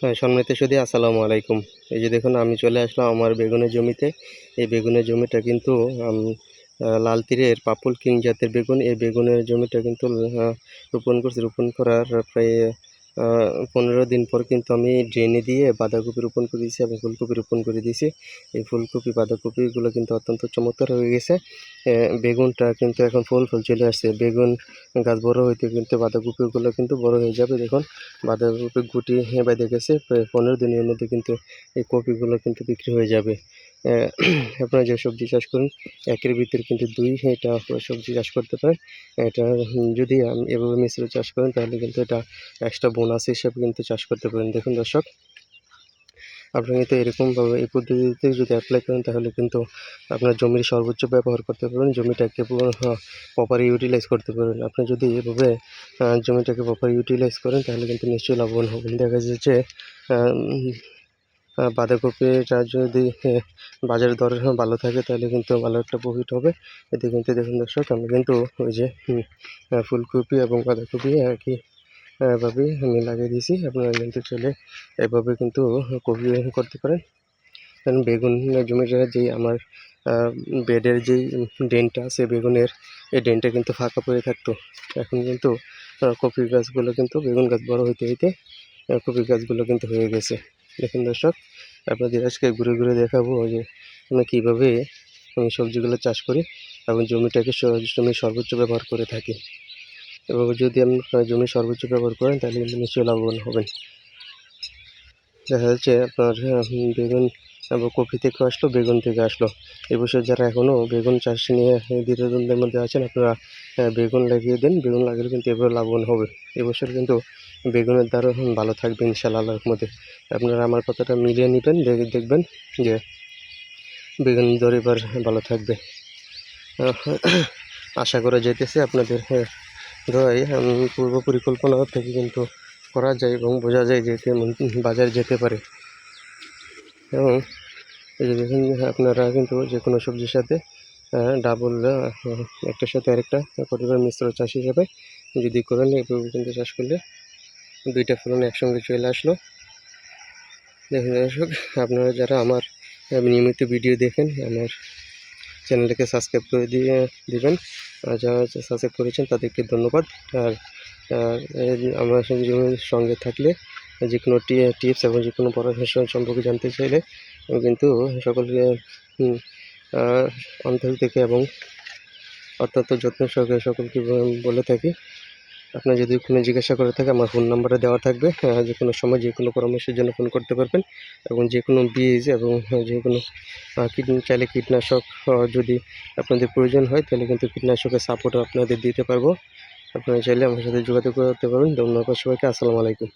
হ্যাঁ সম্মানিত সুদী আসসালামু আলাইকুম। এই যে দেখুন, আমি চলে আসলাম আমার বেগুনের জমিতে। এই বেগুনের জমিটা কিন্তু লাল তীরের, পাপুল কিং জাতের বেগুন। এই বেগুনের জমিটা কিন্তু রোপণ করছি, রোপণ করার প্রায় পনেরো দিন পর কিন্তু আমি ড্রেনে দিয়ে বাঁধাকপি রোপণ করে দিয়েছি এবং ফুলকপি রোপণ করে দিয়েছি। এই ফুলকপি, বাঁধাকপিগুলো কিন্তু অত্যন্ত চমৎকার হয়ে গেছে। বেগুনটা কিন্তু এখন ফুল ফুল চলে আসছে। বেগুন গাছ বড় হইতে কিন্তু বাঁধাকপিগুলো কিন্তু বড় হয়ে যাবে। দেখুন, বাঁধাকপি গুটি বেঁধে গেছে পনেরো দিনের মধ্যে কিন্তু এই কপিগুলো কিন্তু বিক্রি হয়ে যাবে। আপনারা যে সবজি চাষ করুন, একের ভিতরে কিন্তু দুই এটা সবজি চাষ করতে পারেন। এটা যদি এভাবে মিশ্র চাষ করেন, তাহলে কিন্তু এটা এক্সট্রা বোনাস হিসেবে কিন্তু চাষ করতে পারেন। দেখুন দর্শক আপনি কিন্তু এরকমভাবে এই পদ্ধতিতে যদি অ্যাপ্লাই করেন, তাহলে কিন্তু আপনার জমির সর্বোচ্চ ব্যবহার করতে পারবেন, জমিটাকে প্রপার ইউটিলাইজ করতে পারবেন। আপনি যদি এভাবে জমিটাকে প্রপার ইউটিলাইজ করেন, তাহলে কিন্তু নিশ্চয়ই লাভবান হবেন। দেখা যাচ্ছে বাঁধাকপিটা যদি আহ, বাজারের দর ভালো থাকে তাহলে কিন্তু ভালো একটা প্রফিট হবে। এতে কিন্তু দেখুন দর্শক আমি কিন্তু ওই যে ফুলকপি এবং বাঁধাকপি একই ভাবে আমি লাগিয়ে দিয়েছি। আপনারা কিন্তু চলে এভাবে কিন্তু কপি করতে পারেন। কারণ বেগুন জমির যেই আমার বেডের যেই ড্রেনটা আছে বেগুনের এই ড্রেনটা কিন্তু ফাঁকা পড়ে থাকতো। এখন কিন্তু কপি গাছগুলো কিন্তু বেগুন গাছ বড় হইতে হইতে কপি গাছগুলো কিন্তু হয়ে গেছে। দেখুন দর্শক, আপনাদের আজকে ঘুরে ঘুরে দেখাবো যে আমি কীভাবে আমি সবজিগুলো চাষ করি এবং জমিটাকে জমির সর্বোচ্চ ব্যবহার করে থাকি। এভাবে যদি আপনি জমি সর্বোচ্চ ব্যবহার করেন, তাহলে কিন্তু নিশ্চয়ই লাভবান হবেন। দেখা যাচ্ছে আপনার বেগুন এবং কপি থেকে আসলো, বেগুন থেকে আসলো। এবছর যারা এখনও বেগুন চাষ নিয়ে দ্বিধাদ্বন্দ্বের মধ্যে আছেন, আপনারা বেগুন লাগিয়ে দিন, বেগুন লাগালে কিন্তু এবার লাভবান হবে। এবছর কিন্তু বেগুনের দ্বারা ভালো থাকবে ইনশাল্লাহ আল্লাহর মধ্যে আপনারা আমার কথাটা মিলিয়ে নেবেন দেখে দেখবেন যে বেগুন দর এবার ভালো থাকবে। আশা করা যেতেছে আপনাদের দোয়ায় উম, পূর্ব পরিকল্পনা থেকে কিন্তু করা যায় এবং বোঝা যায় যে কেমন বাজার যেতে পারে। এবং এই যে দেখুন আপনারা কিন্তু যে কোনো সবজির সাথে ডাবল একটার সাথে আরেকটা পরিবার মিশ্র চাষ হিসাবে যদি করেন এভাবে কিন্তু চাষ করলে দুইটা ফলন একসঙ্গে চলে আসলো। দেখুন দর্শক, আপনারা যারা আমার নিয়মিত ভিডিও দেখেন, আমার চ্যানেলটাকে সাবস্ক্রাইব করে দিয়ে, দিবেন। আর যারা সাবস্ক্রাইব করেছেন, তাদেরকে ধন্যবাদ। আর আমার সঙ্গে সঙ্গে থাকলে, যে কোনো টিপস এবং যে কোনো পরামর্শ সম্পর্কে জানতে চাইলে কিন্তু সকলকে অন্তর থেকে এবং অত্যন্ত যত্ন সহকারে সকলকে বলে থাকি। আপনার যদি কোনো জিজ্ঞাসা করে থাকে আমার ফোন নাম্বারে দেওয়া থাকবে। আহ, যে কোনো সময় যে কোনো পরামর্শের জন্য ফোন করতে পারবেন। এবং যে কোনো বীজ এবং যে কোনো চাইলে কীটনাশক যদি আপনাদের প্রয়োজন হয় তাহলে কিন্তু কীটনাশকের সাপোর্টও আপনাদের দিতে পারব। আপনারা চাইলে আমার সাথে যোগাযোগ করতে পারবেন। ধন্যবাদ সবাইকে। আসসালামু আলাইকুম।